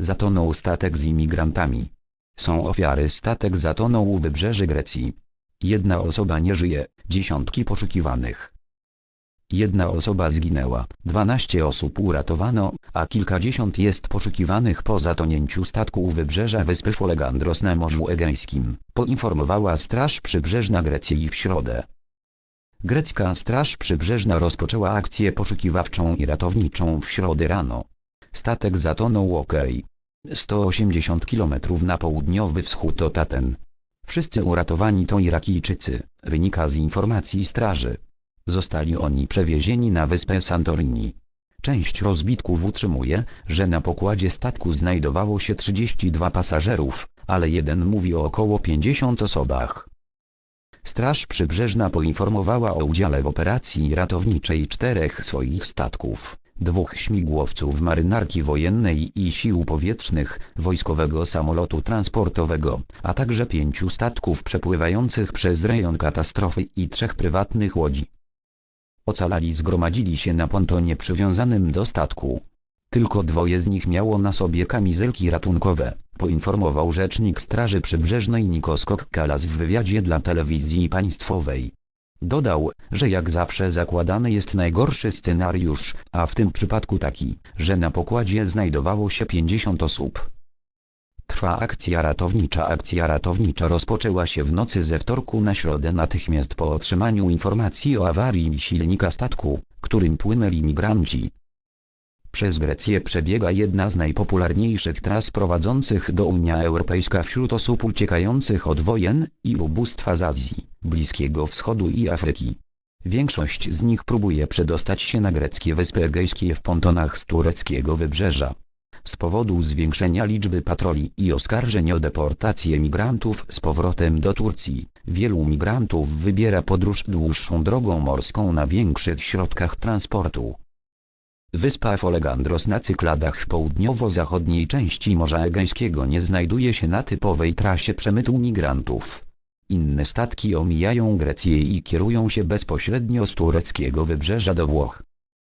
Zatonął statek z imigrantami. Są ofiary statek zatonął u wybrzeży Grecji. Jedna osoba nie żyje, dziesiątki poszukiwanych. Jedna osoba zginęła, 12 osób uratowano, a kilkadziesiąt jest poszukiwanych po zatonięciu statku u wybrzeża wyspy Folegandros na Morzu Egejskim, poinformowała Straż Przybrzeżna Grecji w środę. Grecka Straż Przybrzeżna rozpoczęła akcję poszukiwawczą i ratowniczą w środę rano. Statek zatonął ok. 180 km na południowy wschód od Aten. Wszyscy uratowani to Irakijczycy, wynika z informacji straży. Zostali oni przewiezieni na wyspę Santorini. Część rozbitków utrzymuje, że na pokładzie statku znajdowało się 32 pasażerów, ale jeden mówi o około 50 osobach. Straż Przybrzeżna poinformowała o udziale w operacji ratowniczej czterech swoich statków, dwóch śmigłowców marynarki wojennej i sił powietrznych, wojskowego samolotu transportowego, a także pięciu statków przepływających przez rejon katastrofy i trzech prywatnych łodzi. Ocalali zgromadzili się na pontonie przywiązanym do statku. Tylko dwoje z nich miało na sobie kamizelki ratunkowe, poinformował rzecznik Straży Przybrzeżnej Nikos Kokkalas w wywiadzie dla telewizji państwowej. Dodał, że jak zawsze zakładany jest najgorszy scenariusz, a w tym przypadku taki, że na pokładzie znajdowało się 50 osób. Trwa akcja ratownicza. Akcja ratownicza rozpoczęła się w nocy ze wtorku na środę natychmiast po otrzymaniu informacji o awarii silnika statku, którym płynęli migranci. Przez Grecję przebiega jedna z najpopularniejszych tras prowadzących do Unia Europejska wśród osób uciekających od wojen i ubóstwa z Azji, Bliskiego Wschodu i Afryki. Większość z nich próbuje przedostać się na greckie wyspy egejskie w pontonach z tureckiego wybrzeża. Z powodu zwiększenia liczby patroli i oskarżeń o deportację migrantów z powrotem do Turcji, wielu migrantów wybiera podróż dłuższą drogą morską na większych środkach transportu. Wyspa Folegandros na Cykladach w południowo-zachodniej części Morza Egejskiego nie znajduje się na typowej trasie przemytu migrantów. Inne statki omijają Grecję i kierują się bezpośrednio z tureckiego wybrzeża do Włoch.